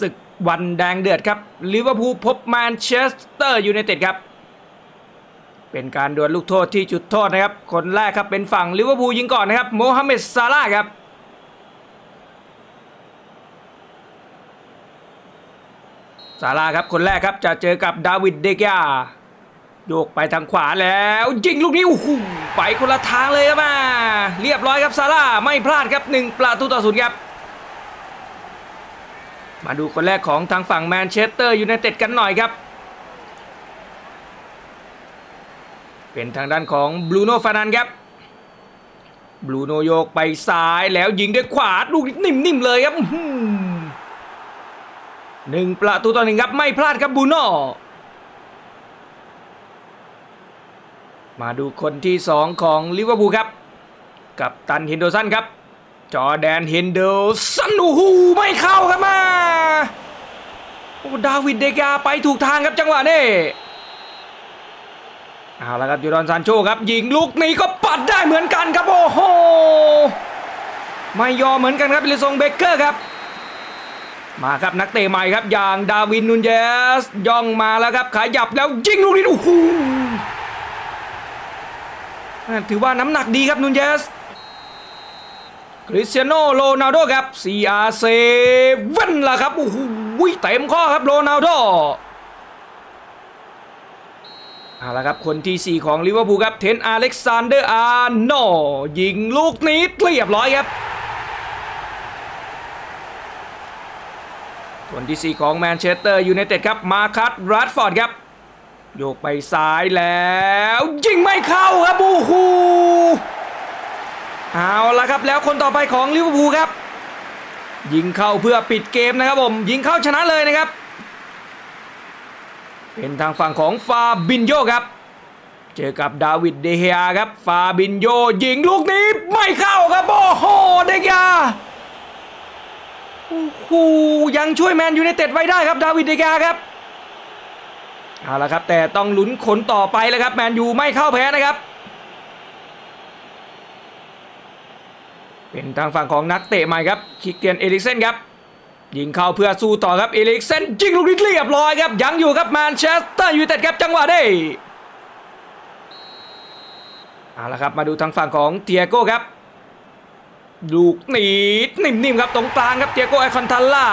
ศึกวันแดงเดือดครับลิเวอร์พูลพบแมนเชสเตอร์ยูไนเต็ดครับ เป็นการดวลลูกโทษที่จุดโทษนะครับ คนแรกครับเป็นฝั่งลิเวอร์พูลยิงก่อนนะครับโมฮัมเหม็ดซาร่าครับซาร่าครับคนแรกครับจะเจอกับดาวิดเดกยาโยกไปทางขวาแล้วยิงลูกนี้โอ้โหไปคนละทางเลยครับมา เรียบร้อยครับซาร่าไม่พลาดครับหนึ่งประตูต่อศูนย์ครับ มาดูคนแรกของทางฝั่งแมนเชสเตอร์ยูไนเต็ดกันหน่อยครับ เป็นทางด้านของบรูโน่ฟานันครับบรูโน่โยกไปซ้ายแล้วยิงด้วยขวาลูกนิ่มๆเลยครับหนึ่งประตูต่อหนึ่งครับไม่พลาดครับบรูโน่มาดูคนที่สองของลิเวอร์พูลครับ กับตันเฮนโดสันครับ จอแดนเฮนเดสันโอ้โหไม่เข้าครับมา โอ้ดาวิดเดกาไปถูกทางครับจังหวะนี้เอาละครับยูรอนซานโชครับยิงลูกนี้ก็ปัดได้เหมือนกันครับโอ้โหไม่ยอมเหมือนกันครับลิซงเบเกอร์ครับ มาครับนักเตะใหม่ครับอย่างดาวินนูนเยสย่องมาแล้วครับขยับแล้วยิงลูกนี้โอ้โหถือว่าน้ำหนักดีครับนูนเยส คริสเตียโนโรนัลโดครับ CR7 ว้นล่ะครับโอ้โหเต็มข้อครับโรนัลโดเอาละครับ คนที่ 4 ของลิเวอร์พูลครับ เทนอเล็กซานเดอร์อาร์โนยิงลูกนี้เรียบร้อยครับ คนที่ 4 ของแมนเชสเตอร์ยูไนเต็ดครับ มาคัตรัดฟอร์ดครับ โยกไปซ้ายแล้ว ยิงไม่เข้าครับ โอ้โห เอาละครับแล้วคนต่อไปของลิเวอร์พูลครับ ยิงเข้าเพื่อปิดเกมนะครับผม ยิงเข้าชนะเลยนะครับ เป็นทางฝั่งของฟาบินโยครับเจอกับดาวิดเดเฮียครับ ฟาบินโยยิงลูกนี้ไม่เข้าครับโอ้โหเดเฮียโอ้โหยังช่วยแมนยูไนเต็ดไว้ได้ครับ ดาวิดเดเฮียครับเอาละครับแต่ต้องลุ้นขนต่อไปแล้วครับแมนยูไม่เข้าแพ้นะครับ เป็นทางฝั่งของนักเตะใหม่ครับคิกเกียนเอลิกเซนครับยิงเข้าเพื่อสู้ต่อครับเอลิกเซนยิงลูกนี้เรียบร้อยครับยังอยู่ครับแมนเชสเตอร์ยูไนเต็ดครับจังหวะนี้เอาละครับมาดูทางฝั่งของเตียโก้ครับลูกหนีนิ่มๆครับตรงกลางครับเตียโก้ไอคอนทัลล่า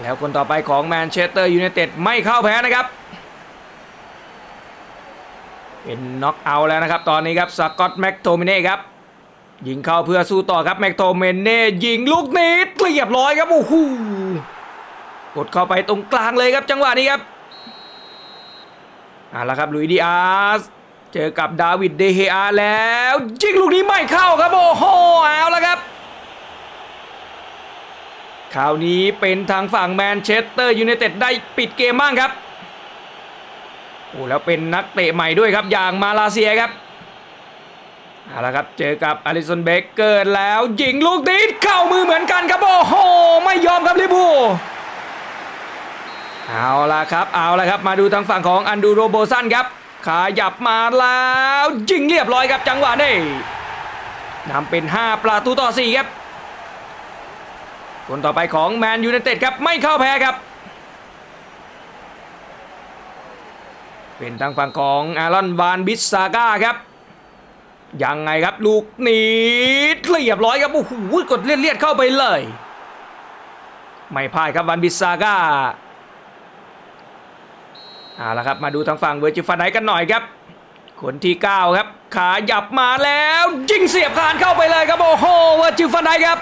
แล้วคนต่อไปของแมนเชสเตอร์ยูไนเต็ดไม่เข้าแพ้นะครับ เป็นน็อกเอาท์แล้วนะครับ ตอนนี้ครับสกอตแม็กโทมิเน่ครับยิงเข้าเพื่อสู้ต่อครับแม็กโทมิเน่ยิงลูกนี้เรียบร้อยครับโอ้โหกดเข้าไปตรงกลางเลยครับจังหวะนี้ครับเอาละครับลุยดีอาร์สเจอกับดาวิดเดเฮอาแล้วยิงลูกนี้ไม่เข้าครับโอ้โหเอาละครับคราวนี้เป็นทางฝั่งแมนเชสเตอร์ยูไนเต็ดได้ปิดเกมบ้างครับ อ้แล้วเป็นนักเตะใหม่ด้วยครับอย่างมาลาเซียครับเอาละครับเจอกับอลิสันเบเกอร์แล้วยิงลูกนี้เข้ามือเหมือนกันครับโอ้โหไม่ยอมครับลิเวอร์พูเอาละครับเอาละครับมาดูทางฝั่งของอันดูโรโบสันครับขายับมาแล้วยิงเรียบร้อยครับจังหวะนี้นำเป็น 5 ประตูต่อ 4 ครับคนต่อไปของแมนยูไนเต็ดครับไม่เข้าแพ้ครับ เป็นทางฝั่งของอารอนวานบิสซาก้าครับ ยังไงครับลูกนี้เรียบร้อยครับโอ้โหกดเลียดๆเข้าไปเลย ไม่พลาดครับวานบิสซาก้าเอาละครับมาดูทางฝั่งเวอร์จิฟันไดกันหน่อยครับคนที่ 9 ครับ ขาหยับมาแล้วยิงเสียบคานเข้าไปเลยครับโอ้โหเวอร์จิฟันไดครับ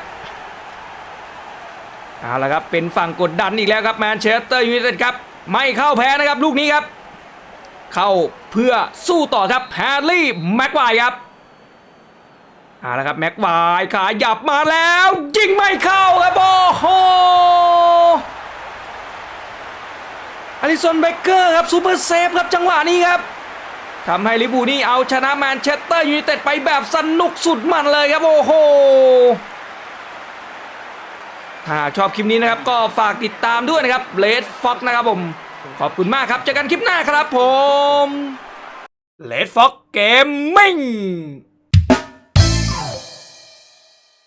เอาละครับเป็นฝั่งกดดันอีกแล้วครับแมนเชสเตอร์ยูไนเต็ดครับไม่เข้าแพ้นะครับลูกนี้ครับ เข้าเพื่อสู้ต่อครับแฮร์รี่แม็กไวร์ครับเอาละครับแม็กไวร์ขาหยับมาแล้ว ยิงไม่เข้าครับโอ้โหอลิสันเบเกอร์ครับซูเปอร์เซฟครับจังหวะนี้ครับทำให้ลิเวอร์พูนี่เอาชนะแมนเชสเตอร์ยูไนเต็ดไปแบบสนุกสุดมันเลยครับ โอ้โห ถ้าชอบคลิปนี้นะครับ ก็ฝากติดตามด้วยนะครับเลดฟ็อกนะครับผม ขอบคุณมากครับเจอกันคลิปหน้าครับผมเลดฟ็อกเกมมิ่ง